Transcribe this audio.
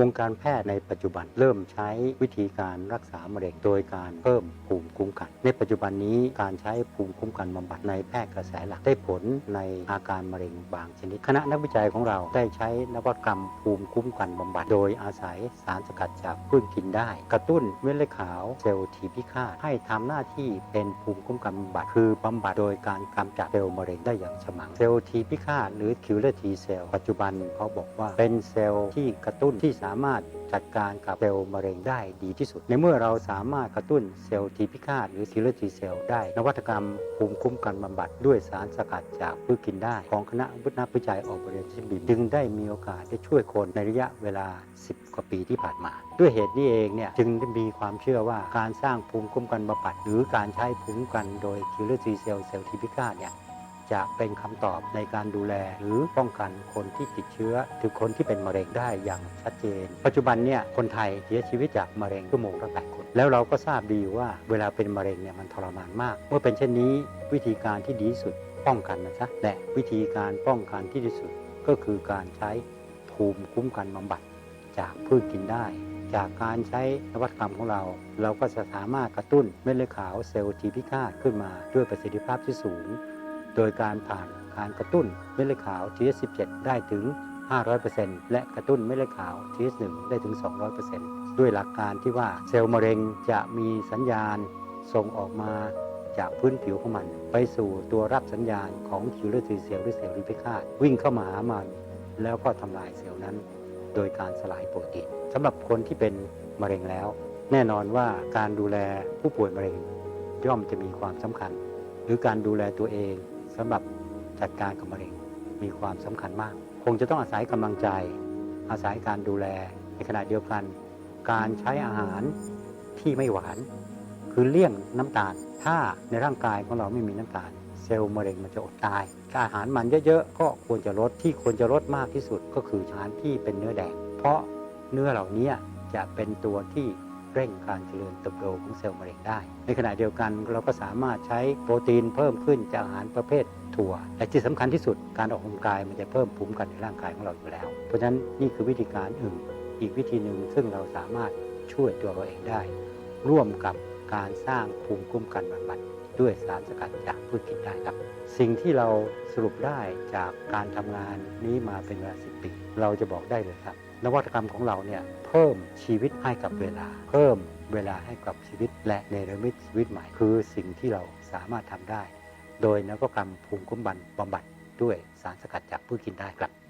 วงการแพทย์ในปัจจุบันเริ่มใช้วิธีการรักษามะเร็งโดยการเพิ่มภูมิคุ้มกัน ในปัจจุบันนี้การใช้ภูมิคุ้มกันบำบัดในแพทย์กระแสหลักได้ผลในอาการมะเร็งบางชนิด คณะนักวิจัยของเราได้ใช้นวัตกรรมภูมิคุ้มกันบำบัด โดยอาศัยสารสกัดจากพืชกินได้ กระตุ้นเม็ดเลือดขาวเซลล์ทีพิฆาตให้ทำหน้าที่เป็นภูมิคุ้มกันบำบัดคือบำบัดโดยการกำจัดเซลล์มะเร็งได้อย่างฉมังเซลล์ทีพิฆาตหรือ killer T cell ปัจจุบันเขาบอกว่าเป็นเซลล์ที่กระตุ้นที่สามารถจัดการกับเซลล์มะเร็งได้ดีที่สุด ในเมื่อเราสามารถกระตุ้นเซลล์ทีพิฆาตหรือ killer T cell ได้ นวัตกรรมภูมิคุ้มกันบำบัดด้วยสารสกัดจากพืชกินได้ ของคณะวิทยาวิจัยออกบริษัทบิมจึงได้มีโอกาสได้ช่วยคนในระยะเวลา 10 กว่าปีที่ผ่านมา ด้วยเหตุนี้เองเนี่ยจึงมีความเชื่อว่าการสร้างภูมิคุ้มกันบำบัด หรือการใช้ภูมิคุ้มกันโดย killer T cell เซลล์ทีพิฆาตเนี่ย จะเป็นคำตอบในการดูแลหรือป้องกันคนที่ติดเชื้อหรือคนที่เป็นมะเร็งได้อย่างชัดเจน ปัจจุบันเนี่ยคนไทยเสียชีวิตจากมะเร็งชั่วโมงละแปดคน แล้วเราก็ทราบดีว่าเวลาเป็นมะเร็งเนี่ยมันทรมานมาก เมื่อเป็นเช่นนี้วิธีการที่ดีที่สุดป้องกันนะจ๊ะและวิธีการป้องกันที่ดีสุดก็คือการใช้ภูมิคุ้มกันบำบัดจากพืชกินได้ จากการใช้นวัตกรรมของเรา เราก็จะสามารถกระตุ้นเม็ดเลือดขาวเซลล์ทีพิฆาตขึ้นมาด้วยประสิทธิภาพที่สูง โดยการผ่านการกระตุ้นเม็ดเลือดขาว TS17 ได้ถึง 500%และกระตุ้นเม็ดเลือดขาว TS1 ได้ถึง 200%ด้วยหลักการที่ว่าเซลล์มะเร็งจะมีสัญญาณส่งออกมาจากพื้นผิวของมัน ไปสู่ตัวรับสัญญาณของคิวเลอร์ทีเซลล์หรือเซลล์ลิพิฆาตวิ่งเข้ามาหามัน แล้วก็ทำลายเซลล์นั้น โดยการสลายโปรตีนสำหรับคนที่เป็นมะเร็งแล้ว แน่นอนว่าการดูแลผู้ป่วยมะเร็งย่อมจะมีความสำคัญ หรือการดูแลตัวเอง สำหรับจัดการกับมะเร็งมีความสำคัญมาก คงจะต้องอาศัยกำลังใจ อาศัยการดูแลในขณะเดียวกัน การใช้อาหารที่ไม่หวาน คือเลี่ยงน้ำตาล ถ้าในร่างกายของเราไม่มีน้ำตาล เซลล์มะเร็งมันจะอดตายถ้าอาหารมันเยอะๆก็ควรจะลดที่ควรจะลดมากที่สุดก็คืออาหารที่เป็นเนื้อแดง เพราะเนื้อเหล่านี้จะเป็นตัวที่ เร่งการเจริญเติบโตของเซลล์มะเร็งได้ ในขณะเดียวกันเราก็สามารถใช้โปรตีนเพิ่มขึ้นจากอาหารประเภทถั่ว และที่สำคัญที่สุดการออกกำลังกายมันจะเพิ่มภูมิคุ้มกันในร่างกายของเราอยู่แล้ว เพราะฉะนั้นนี่คือวิธีการอื่นอีกวิธีหนึ่งซึ่งเราสามารถช่วยตัวเราเองได้ ร่วมกับการสร้างภูมิคุ้มกันบำบัด ด้วยสารสกัดจากพืชกินได้ครับ สิ่งที่เราสรุปได้จากการทำงานนี้มาเป็นเวลาสิปี เราจะบอกได้เลยครับ นวัตกรรมของเราเนี่ยเพิ่มชีวิตให้กับเวลา เพิ่มเวลาให้กับชีวิต และเนรมิตชีวิตใหม่ คือสิ่งที่เราสามารถทำได้ โดยนวัตกรรมภูมิคุ้มกันบำบัดด้วยสารสกัดจากพืชกินได้ครับ